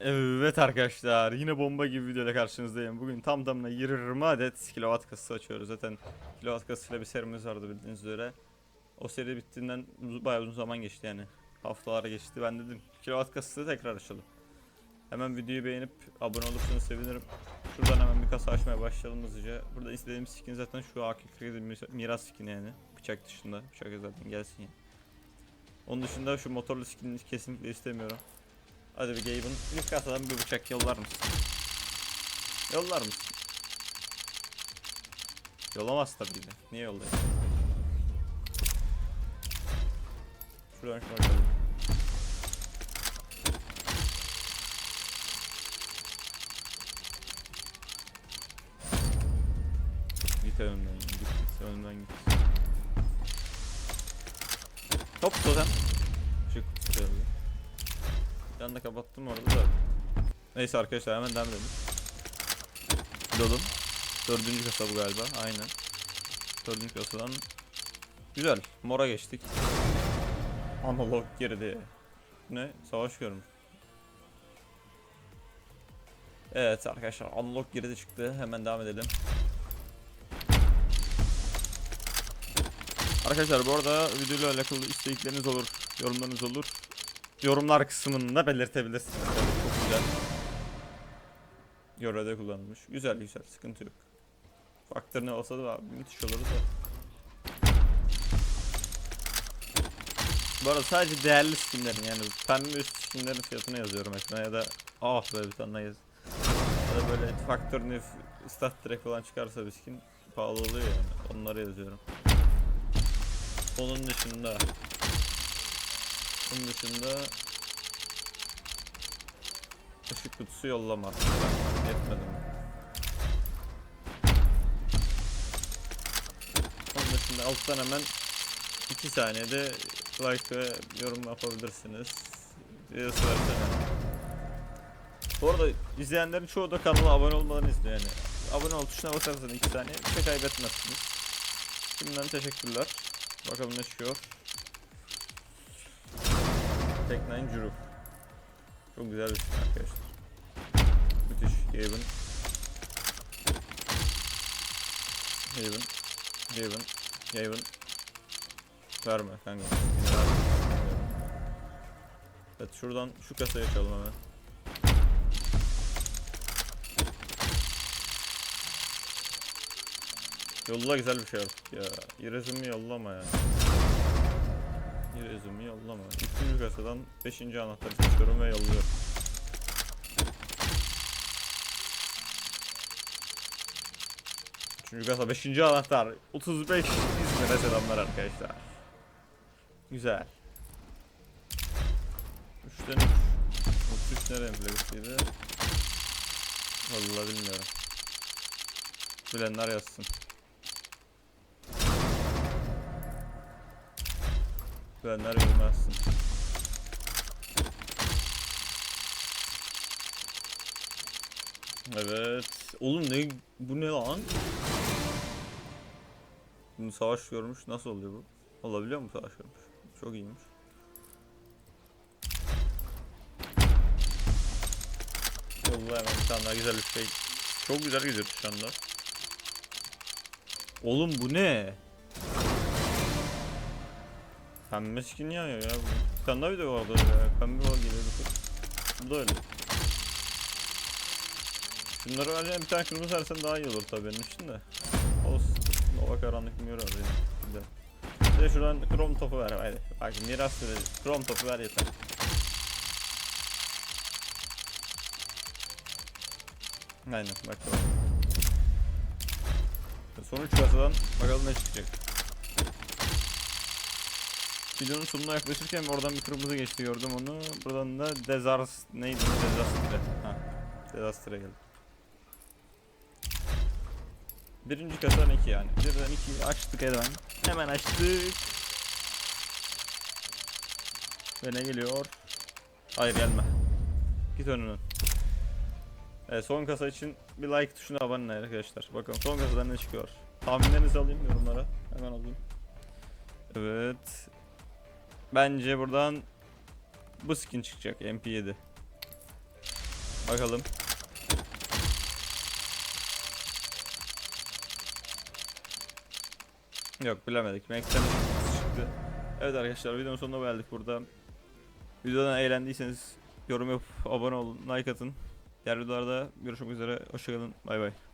Evet arkadaşlar yine bomba gibi videoyla karşınızdayım. Bugün tam tamına 20 adet kilowatt kasası açıyoruz. Zaten kilowatt kasasıyla bir serimiz vardı bildiğiniz üzere. O seri bittiğinden bayağı uzun zaman geçti yani. Haftalar geçti. Ben dedim kilowatt kasası tekrar açalım. Hemen videoyu beğenip abone olursanız sevinirim. Şuradan hemen bir kasa açmaya başlayalım hızlıca. Burada istediğim skin zaten şu AK-47 mi- miras skin yani. Bıçak dışında. Bıçak zaten gelsin yani. Onun dışında şu motorlu skinini kesinlikle istemiyorum. Hadi bir Gaben. İlk kasadan bir bıçak yollar mısın? Yollar mısın? Yollamaz tabii de. Niye yollayayım? Şuradan şuna bakalım. Git önümden git, git önümden git. Top totem. Çık. Şöyle. Bir anda kapattım orada da. Neyse arkadaşlar hemen devam edelim. Dolum. Dördüncü kasa bu galiba. Aynen. Dördüncü kasadan. Güzel. Mora geçtik. Analog girdi. Ne? Savaş görmüş. Evet arkadaşlar analog girdi çıktı. Hemen devam edelim. Arkadaşlar bu arada videoyla alakalı istekleriniz olur, yorumlarınız olur. Yorumlar kısmında belirtebilirsiniz. Çok güzel. Yorada kullanılmış. Güzel güzel sıkıntı yok. Faktör ne olsa da müthiş olur da. Bu arada sadece değerli skinlerin yani pembe üst skinlerin fiyatını yazıyorum ekrana ya da ah böyle bir tane yaz. Ya da böyle faktör ne stat direkt falan çıkarsa bir skin pahalı oluyor yani onları yazıyorum. Onun dışında Onun dışında ışık kutusu yollama. Yetmedi mi? Onun dışında alttan hemen 2 saniyede like ve yorum yapabilirsiniz. Videosu versene. Bu arada izleyenlerin çoğu da kanala abone olmadan izliyor yani. Abone ol tuşuna basarsanız 2 saniye bir şey kaybetmezsiniz. Şimdiden teşekkürler. Bakalım ne çıkıyor. Tek Nine Juruf. Çok güzel bir şey arkadaşlar. Müthiş. Gaben. Gaben. Gaben. Gaben. Verme kanka. Evet şuradan şu kasayı açalım hemen. Yolla güzel bir şey artık ya. İrezumi yollama ya. İrezumi yollama. Üçüncü kasadan beşinci anahtarı seçiyorum ve yolluyorum. Üçüncü kasa beşinci anahtar. 35 İzmir'e selamlar arkadaşlar. Güzel. Üçten üç. 33 nereye enfleksiydi? Vallahi bilmiyorum. Bilenler yazsın. Bilenler yorum yazsın. Evet. Oğlum ne bu ne lan? Bunu savaş görmüş. Nasıl oluyor bu? Olabiliyor mu savaş görmüş? Çok iyiymiş. Yolla hemen bir tane daha güzel bir şey. Çok güzel gidiyor şu anda. Oğlum bu ne? Pembe skin yağıyor ya bu. Bir tane daha video vardı öyle ya. Pembe var geliyordu. Bu da öyle. Şunları vereceğim bir tane kırmızı versen daha iyi olur tabii benim için de. Olsun. Nova karanlık mı abi. Güzel. Bir de şuradan krom topu ver haydi. Bak miras verelim. Krom topu ver yeter. Aynen bak. Son 3 kasadan bakalım ne çıkacak. Videonun sonuna yaklaşırken oradan bir kırmızı geçti gördüm onu. Buradan da Dezars neydi? Dezastre. Ha. Dezastre geldi. Birinci kasadan 2 yani. Birden 2 açtık hemen. Hemen açtık. Ve ne geliyor? Hayır gelme. Git önüne. Evet son kasa için bir like tuşuna abone olun arkadaşlar. Bakalım son kasadan ne çıkıyor. Tahminlerinizi alayım yorumlara. Hemen alayım. Evet. Bence buradan bu skin çıkacak MP7. Bakalım. Yok bilemedik. Mac'ten çıktı. Evet arkadaşlar videonun sonuna geldik burada. Videodan eğlendiyseniz yorum yapıp abone olun, like atın. Diğer videolarda görüşmek üzere. Hoşçakalın. Bay bay.